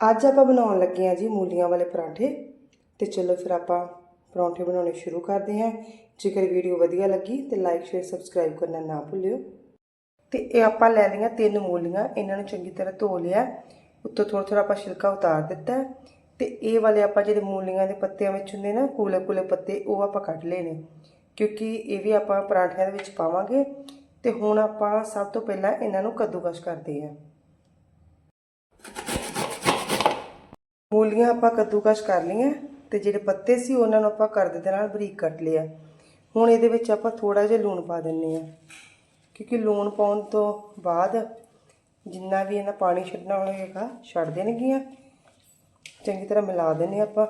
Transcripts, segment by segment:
ਅੱਜ ਆਪਾਂ ਬਣਾਉਣ ਲੱਗੇ ਹਾਂ ਜੀ ਮੂਲੀਆਂ ਵਾਲੇ ਪਰਾਂਠੇ। ਤੇ ਚਲੋ ਫਿਰ ਆਪਾਂ ਪਰੌਂਠੇ ਬਣਾਉਣੇ ਸ਼ੁਰੂ ਕਰਦੇ ਹਾਂ। ਜੇਕਰ ਵੀਡੀਓ ਵਧੀਆ ਲੱਗੀ ਤੇ ਲਾਈਕ ਸ਼ੇਅਰ ਸਬਸਕ੍ਰਾਈਬ ਕਰਨਾ ਨਾ ਭੁੱਲਿਓ। ਤੇ ਇਹ ਆਪਾਂ ਲੈ ਲਈਆਂ ਤਿੰਨ ਮੂਲੀਆਂ। ਇਹਨਾਂ ਨੂੰ ਚੰਗੀ ਤਰ੍ਹਾਂ ਧੋ ਲਿਆ। ਉੱਤੋਂ ਥੋੜਾ ਥੋੜਾ ਆਪਾਂ ਛਿਲਕਾ ਉਤਾਰ ਦਿੱਤਾ। ਹੈ। ਤੇ ਇਹ ਵਾਲੇ ਆਪਾਂ ਜਿਹੜੇ ਮੂਲੀਆਂ ਦੇ ਪੱਤਿਆਂ ਵਿੱਚ ਹੁੰਦੇ ਨਾ, ਕੂਲੇ ਕੂਲੇ ਪੱਤੇ, ਉਹ ਆਪਾਂ ਕੱਢ ਲਏ ਨੇ। ਕਿਉਂਕਿ ਇਹ ਵੀ ਆਪਾਂ ਪਰਾਂਠਿਆਂ ਦੇ ਵਿੱਚ ਪਾਵਾਂਗੇ। ਤੇ ਹੁਣ ਆਪਾਂ ਸਭ ਤੋਂ ਪਹਿਲਾਂ ਇਹਨਾਂ ਨੂੰ ਕੱਦੂਕਸ਼ ਕਰਦੇ ਹਾਂ। ਮੂਲੀਆਂ ਆਪਾਂ ਕੱਦੂਕਸ਼ ਕਰ ਲਈਆਂ ਤੇ ਜਿਹੜੇ ਪੱਤੇ ਸੀ ਉਹਨਾਂ ਨੂੰ ਆਪਾਂ ਕਰਦ ਦੇ ਨਾਲ ਬਰੀਕ ਕੱਟ ਲਿਆ। ਹੁਣ ਇਹਦੇ ਵਿੱਚ ਆਪਾਂ ਥੋੜਾ ਜਿਹਾ ਲੂਣ ਪਾ ਦਿੰਨੇ ਆ ਕਿਉਂਕਿ ਲੂਣ ਪਾਉਣ ਤੋਂ ਬਾਅਦ ਜਿੰਨਾ ਵੀ ਇਹਨਾਂ ਪਾਣੀ ਛੱਡਣਾ ਹੋਏਗਾ ਛੱਡ ਦੇਣਗੀਆਂ। ਚੰਗੀ ਤਰ੍ਹਾਂ ਮਿਲਾ ਦਿੰਨੇ ਆਪਾਂ।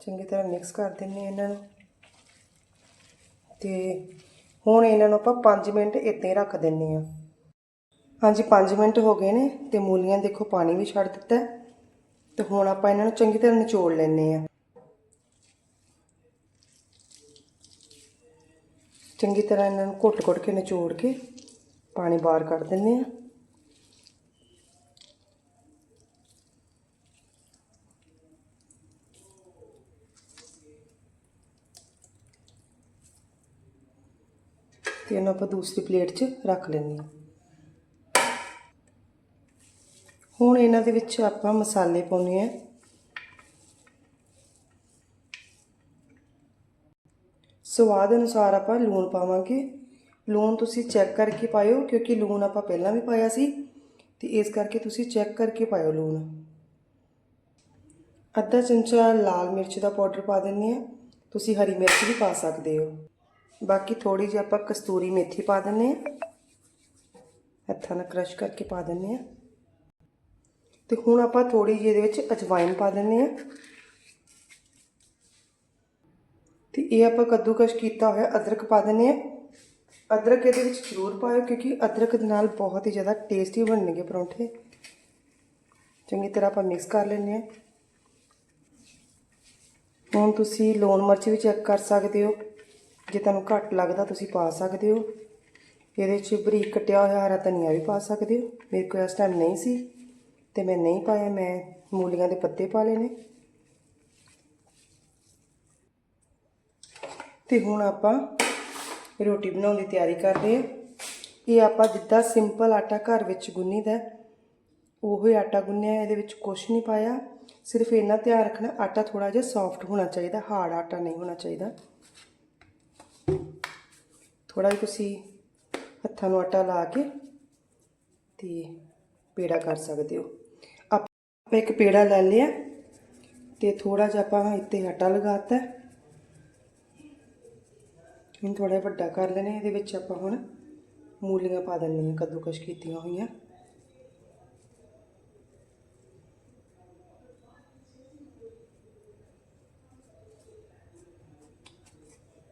ਚੰਗੀ ਤਰ੍ਹਾਂ ਮਿਕਸ ਕਰ ਦਿੰਨੇ ਆ ਇਹਨਾਂ ਨੂੰ। ਤੇ ਹੁਣ ਇਹਨਾਂ ਨੂੰ ਆਪਾਂ 5 ਮਿੰਟ ਇੱਦਾਂ ਹੀ ਰੱਖ ਦਿੰਨੇ ਆ ਹਾਂਜੀ 5 ਮਿੰਟ ਹੋ ਗਏ ਨੇ ਤੇ ਮੂਲੀਆਂ ਦੇਖੋ, ਪਾਣੀ ਵੀ ਛੱਡ ਦਿੱਤਾ ਹੈ। ਤੇ ਹੁਣ ਆਪਾਂ ਇਹਨਾਂ ਨੂੰ ਚੰਗੀ ਤਰ੍ਹਾਂ ਨਿਚੋੜ ਲੈਣੇ ਆ ਚੰਗੀ ਤਰ੍ਹਾਂ ਇਹਨਾਂ ਨੂੰ ਘੁੱਟ-ਘੁੱਟ ਕੇ ਨਿਚੋੜ ਕੇ ਪਾਣੀ ਬਾਹਰ ਕੱਢ ਦਿੰਨੇ ਆ ਤੇ ਇਹਨੂੰ ਆਪਾਂ ਦੂਸਰੀ ਪਲੇਟ 'ਚ ਰੱਖ ਲੈਂਦੇ ਹਾਂ ਹੁਣ ਇਹਨਾਂ ਦੇ ਵਿੱਚ ਆਪਾਂ ਮਸਾਲੇ ਪਾਉਣੇ ਆ ਸਵਾਦ ਅਨੁਸਾਰ ਆਪਾਂ ਲੂਣ ਪਾਵਾਂਗੇ। ਲੂਣ ਤੁਸੀਂ ਚੈੱਕ ਕਰਕੇ ਪਾਇਓ, ਕਿਉਂਕਿ ਲੂਣ ਆਪਾਂ ਪਹਿਲਾਂ ਵੀ ਪਾਇਆ ਸੀ। ਤੇ ਇਸ ਕਰਕੇ ਤੁਸੀਂ ਚੈੱਕ ਕਰਕੇ ਪਾਇਓ ਲੂਣ। ਅੱਧਾ ਚਮਚਾ ਲਾਲ ਮਿਰਚ ਦਾ ਪਾਊਡਰ ਪਾ ਦਿੰਨੇ ਆ ਤੁਸੀਂ ਹਰੀ ਮਿਰਚ ਵੀ ਪਾ ਸਕਦੇ ਹੋ। ਬਾਕੀ ਥੋੜੀ ਜਿਹੀ ਆਪਾਂ ਕਸਤੂਰੀ ਮੇਥੀ ਪਾ ਦਿੰਨੇ ਆ ਹੱਥਾਂ ਨਾਲ ਕ੍ਰਸ਼ ਕਰਕੇ ਪਾ ਦਿੰਨੇ ਆ ਤੇ ਹੁਣ ਆਪਾਂ ਥੋੜੀ ਜਿਹੀ ਇਹਦੇ ਵਿੱਚ ਅਜਵਾਇਨ ਪਾ ਦਿੰਨੇ ਆ ਤੇ ਇਹ ਆਪਾਂ ਕੱਦੂਕਸ਼ ਕੀਤਾ ਹੋਇਆ ਅਦਰਕ ਪਾ ਦਿੰਨੇ ਆ ਅਦਰਕ ਇਹਦੇ ਵਿੱਚ ਜ਼ਰੂਰ ਪਾਓ ਕਿਉਂਕਿ ਅਦਰਕ ਦੇ ਨਾਲ ਬਹੁਤ ਹੀ ਜ਼ਿਆਦਾ ਟੇਸਟੀ ਬਣਨਗੇ ਪਰੌਂਠੇ। ਚੰਗੀ ਤਰ੍ਹਾਂ ਆਪਾਂ ਮਿਕਸ ਕਰ ਲੈਂਦੇ ਆ ਹੁਣ ਤੁਸੀਂ ਲੂਣ ਮਿਰਚ ਵੀ ਚੈੱਕ ਕਰ ਸਕਦੇ ਹੋ। ਜੇ ਤੁਹਾਨੂੰ ਘੱਟ ਲੱਗਦਾ ਤੁਸੀਂ ਪਾ ਸਕਦੇ ਹੋ। ਇਹਦੇ ਵਿੱਚ ਬਰੀਕ ਕਟਿਆ ਹੋਇਆ ਹਰਾ ਧਨੀਆ ਵੀ ਪਾ ਸਕਦੇ ਹੋ। ਮੇਰੇ ਕੋਲ ਇਸ ਟਾਈਮ ਨਹੀਂ ਸੀ। ਤੇ ਮੈਂ ਨਹੀਂ ਪਾਇਆ, ਮੈਂ ਮੂਲੀਆਂ ਦੇ ਪੱਤੇ ਪਾ ਲਏ ਨੇ। ਤੇ ਹੁਣ ਆਪਾਂ ਰੋਟੀ ਬਣਾਉਣ ਦੀ ਤਿਆਰੀ ਕਰਦੇ ਹਾਂ। ਇਹ ਆਪਾਂ ਜਿੱਦਾਂ ਸਿੰਪਲ ਆਟਾ ਘਰ ਵਿੱਚ ਗੁੰਨੀਦਾ ਉਹੋ ਹੀ ਆਟਾ ਗੁੰਨਿਆ ਇਹਦੇ ਵਿੱਚ ਕੁਝ ਨਹੀਂ ਪਾਇਆ। ਸਿਰਫ ਇਹਨਾਂ ਧਿਆਨ ਰੱਖਣਾ, ਆਟਾ ਥੋੜਾ ਜਿਹਾ ਸੌਫਟ ਹੋਣਾ ਚਾਹੀਦਾ, ਹਾਰਡ ਆਟਾ ਨਹੀਂ ਹੋਣਾ ਚਾਹੀਦਾ। ਥੋੜਾ ਜਿਹਾ ਤੁਸੀਂ ਹੱਥਾਂ ਨੂੰ ਆਟਾ ਲਾ ਕੇ ਤੇ ਪੇੜਾ ਕਰ ਸਕਦੇ ਹੋ। ਆਪਾਂ ਇੱਕ ਪੇੜਾ ਲੈ ਲਿਆ ਤੇ ਥੋੜਾ ਜਿਹਾ ਆਪਾਂ ਇੱਥੇ ਆਟਾ ਲਗਾਤਾ। ਹੁਣ ਥੋੜਾ ਵੱਡਾ ਕਰ ਲੈਣੇ, ਇਹਦੇ ਵਿੱਚ ਆਪਾਂ ਹੁਣ ਮੂਲੀਆਂ ਪਾ ਦਿੰਨੀਆਂ ਕੱਦੂਕਸ਼ ਕੀਤੀਆਂ ਹੋਈਆਂ।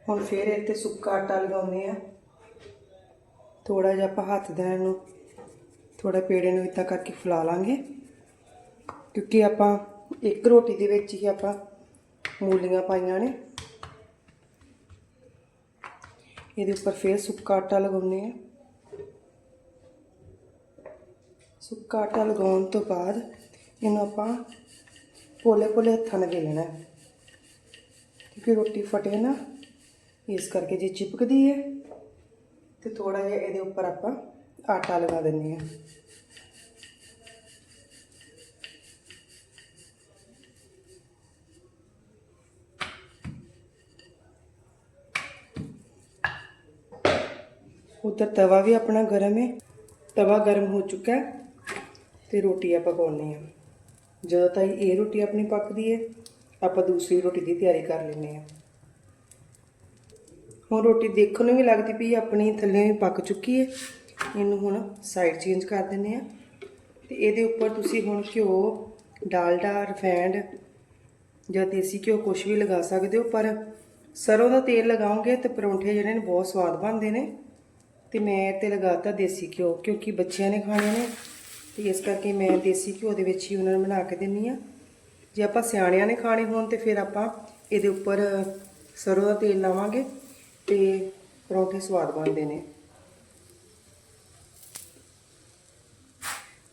ਹੁਣ ਫੇਰ ਇੱਥੇ ਸੁੱਕਾ ਆਟਾ ਲਗਾਉਂਦੇ ਆ ਥੋੜਾ ਜਿਹਾ ਆਪਾਂ ਹੱਥ ਦੇ ਨੂੰ ਥੋੜਾ ਪੇੜੇ ਨੂੰ ਇਦਾਂ ਕਰਕੇ ਫੁਲਾ ਲਾਂਗੇ। ਕਿਉਂਕਿ ਆਪਾਂ ਇੱਕ ਰੋਟੀ ਦੇ ਵਿੱਚ ਹੀ ਆਪਾਂ ਮੂਲੀਆਂ ਪਾਈਆਂ ਨੇ। ਇਹਦੇ ਉੱਪਰ ਫੇਰ ਸੁੱਕਾ ਆਟਾ ਲਗਾਉਂਦੇ ਆ ਸੁੱਕਾ ਆਟਾ ਲਗਾਉਣ ਤੋਂ ਬਾਅਦ ਇਹਨੂੰ ਆਪਾਂ ਪੋਲੇ ਪੋਲੇ ਹੱਥਾਂ ਨਾਲ ਵੇਲਣਾ ਹੈ। ਕਿਉਂਕਿ ਰੋਟੀ ਫਟੇ ਨਾ, ਇਸ ਕਰਕੇ ਜੇ ਚਿਪਕਦੀ ਹੈ, ਤੇ ਥੋੜਾ ਜਿਹਾ ਇਹਦੇ ਉੱਪਰ ਆਪਾਂ ਆਟਾ ਲਗਾ ਦਿੰਨੇ ਆ ਉੱਧਰ ਤਵਾ ਵੀ ਆਪਣਾ ਗਰਮ ਹੈ ਤਵਾ ਗਰਮ ਹੋ ਚੁੱਕਾ ਹੈ ਤੇ ਰੋਟੀ ਆਪਾਂ ਪਾਉਣੀ ਆ ਜਦੋਂ ਤਾਈ ਇਹ ਰੋਟੀ ਆਪਣੀ ਪੱਕਦੀ ਹੈ ਆਪਾਂ ਦੂਸਰੀ ਰੋਟੀ ਦੀ ਤਿਆਰੀ ਕਰ ਲੈਂਦੇ ਆ ਹੁਣ ਰੋਟੀ ਦੇਖਣ ਨੂੰ ਵੀ ਲੱਗਦੀ ਪਈ ਆਪਣੀ ਥੱਲੇ ਵੀ ਪੱਕ ਚੁੱਕੀ ਹੈ ਇਹਨੂੰ ਹੁਣ ਸਾਈਡ ਚੇਂਜ ਕਰ ਦਿੰਦੇ ਆ ਤੇ ਇਹਦੇ ਉੱਪਰ ਤੁਸੀਂ ਹੁਣ ਘਿਓ ਡਾਲਡਾ ਰਿਫਾਈਂਡ ਜਾਂ ਦੇਸੀ ਘਿਓ ਕੁਝ ਵੀ ਲਗਾ ਸਕਦੇ ਹੋ, ਪਰ ਸਰੋਂ ਦਾ ਤੇਲ ਲਗਾਓਗੇ ਤੇ ਪਰੌਂਠੇ ਜਿਹੜੇ ਨੇ ਬਹੁਤ ਸਵਾਦ ਬਣਦੇ ਨੇ। ਤੇ ਮੈਂ ਤੇ ਲਗਾਤਾ ਦੇਸੀ ਘਿਓ ਕਿਉਂਕਿ ਬੱਚਿਆਂ ਨੇ ਖਾਣੇ ਨੇ ਤੇ ਇਸ ਕਰਕੇ ਮੈਂ ਦੇਸੀ ਘਿਓ ਦੇ ਵਿੱਚ ਹੀ ਉਹਨਾਂ ਨੂੰ ਬਣਾ ਕੇ ਦਿੰਨੀ ਆ ਜੇ ਆਪਾਂ ਸਿਆਣਿਆਂ ਨੇ ਖਾਣੇ ਹੋਣ ਤੇ ਫਿਰ ਆਪਾਂ ਇਹਦੇ ਉੱਪਰ ਸਰੋਂ ਦਾ ਤੇਲ ਲਾਵਾਂਗੇ ਤੇ ਪਰੌਂਠੇ ਸਵਾਦ ਬਣਦੇ ਨੇ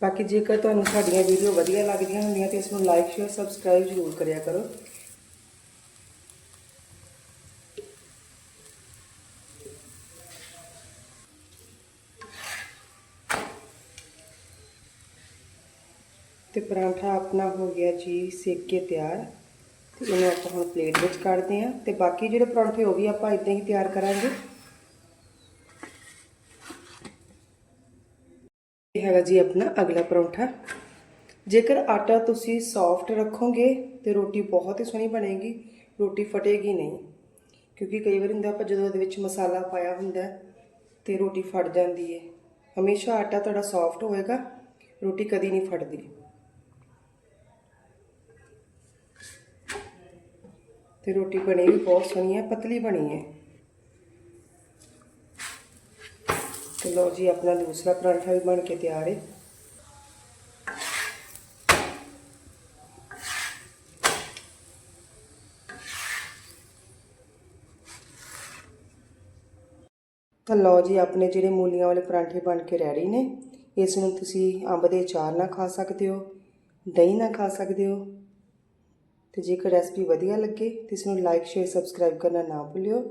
ਬਾਕੀ ਜੇਕਰ ਤੁਹਾਨੂੰ ਸਾਡੀਆਂ ਵੀਡੀਓ ਵਧੀਆ ਲੱਗਦੀਆਂ ਹੁੰਦੀਆਂ ਤੇ ਇਸ ਨੂੰ ਲਾਈਕ ਸ਼ੇਅਰ ਸਬਸਕ੍ਰਾਈਬ ਜ਼ਰੂਰ ਕਰਿਆ ਕਰੋ ਤੇ ਪਰਾਂਠਾ ਆਪਣਾ ਹੋ ਗਿਆ ਜੀ ਸੇਕ ਕੇ ਤਿਆਰ। ਤੇ ਇਹਨੂੰ ਆਪਾਂ ਹੁਣ ਪਲੇਟ ਵਿੱਚ ਕੱਢਦੇ ਹਾਂ ਤੇ ਬਾਕੀ ਜਿਹੜੇ ਪਰੌਂਠੇ ਉਹ ਵੀ ਆਪਾਂ ਇਦਾਂ ਹੀ ਤਿਆਰ ਕਰਾਂਗੇ। ਇਹ ਹੈਗਾ ਜੀ ਆਪਣਾ ਅਗਲਾ ਪਰੌਂਠਾ। ਜੇਕਰ ਆਟਾ ਤੁਸੀਂ ਸੌਫਟ ਰੱਖੋਗੇ ਤੇ ਰੋਟੀ ਬਹੁਤ ਹੀ ਸੋਹਣੀ ਬਣੇਗੀ ਰੋਟੀ ਫਟੇਗੀ ਨਹੀਂ। ਕਿਉਂਕਿ ਕਈ ਵਾਰ ਹੁੰਦਾ ਆਪਾਂ ਜਦੋਂ ਉਹਦੇ ਵਿੱਚ ਮਸਾਲਾ ਪਾਇਆ ਹੁੰਦਾ ਹੈ, ਤੇ ਰੋਟੀ ਫਟ ਜਾਂਦੀ ਹੈ ਹਮੇਸ਼ਾ ਆਟਾ ਤੁਹਾਡਾ ਸੌਫਟ ਹੋਏਗਾ ਰੋਟੀ ਕਦੀ ਨਹੀਂ ਫਟਦੀ। ਤੇ ਰੋਟੀ ਬਣੀ ਵੀ ਬਹੁਤ ਸੋਹਣੀ ਹੈ, ਪਤਲੀ ਬਣੀ ਹੈ। ਤੇ ਲਓ ਜੀ, ਆਪਣਾ ਦੂਸਰਾ ਪਰਾਂਠਾ ਵੀ ਬਣ ਕੇ ਤਿਆਰ ਹੈ। ਤਾਂ ਲਓ ਜੀ, ਆਪਣੇ ਜਿਹੜੇ ਮੂਲੀਆਂ ਵਾਲੇ ਪਰਾਂਠੇ ਬਣ ਕੇ ਰੈਡੀ ਨੇ, ਇਸ ਨੂੰ ਤੁਸੀਂ ਅੰਬ ਦੇ ਅਚਾਰ ਨਾਲ ਖਾ ਸਕਦੇ ਹੋ, ਦਹੀਂ ਨਾਲ ਖਾ ਸਕਦੇ ਹੋ ਤੇ ਜੇਕਰ ਰੈਸਪੀ ਵਧੀਆ ਲੱਗੇ ਤੇ ਇਸ ਨੂੰ ਲਾਈਕ ਸ਼ੇਅਰ ਸਬਸਕ੍ਰਾਈਬ ਕਰਨਾ ਨਾ ਭੁੱਲਿਓ।